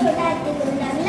ছোট হাতে করলাম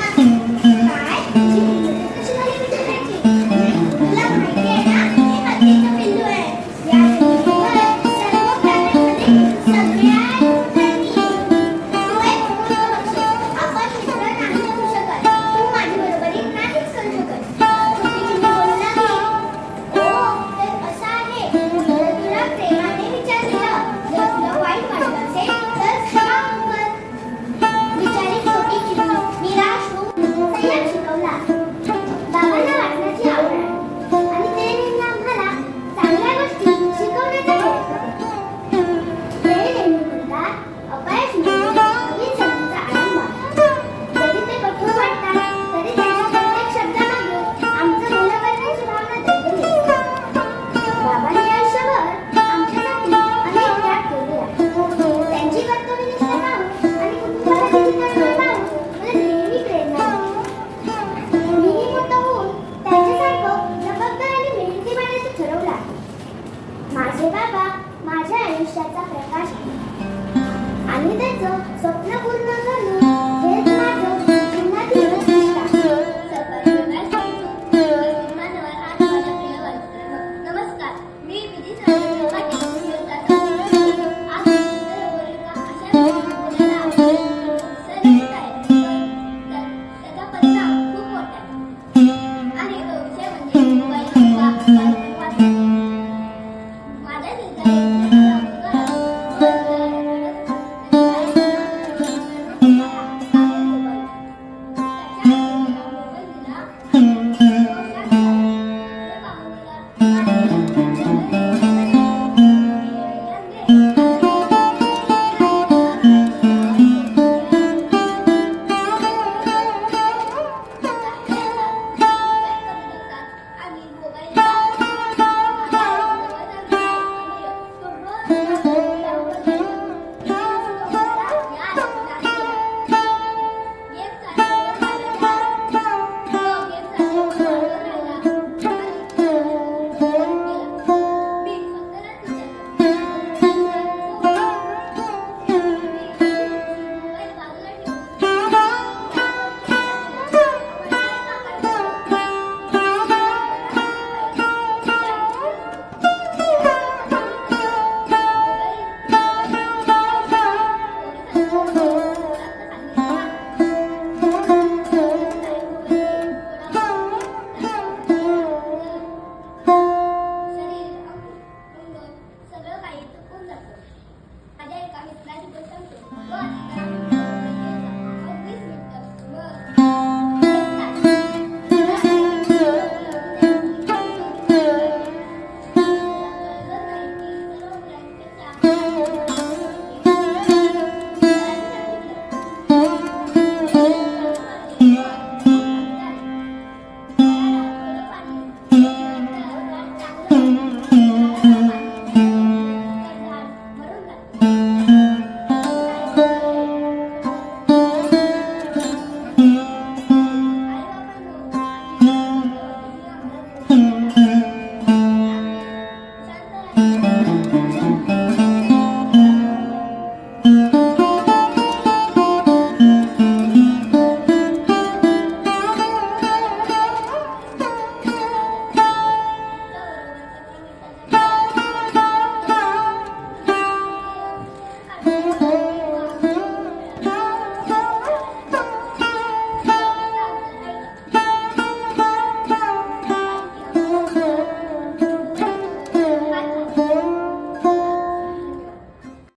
बाबा माझ्या आयुष्याचा प्रकाश आहे. आणि त्याचं स्वप्न पूर्ण Thank you.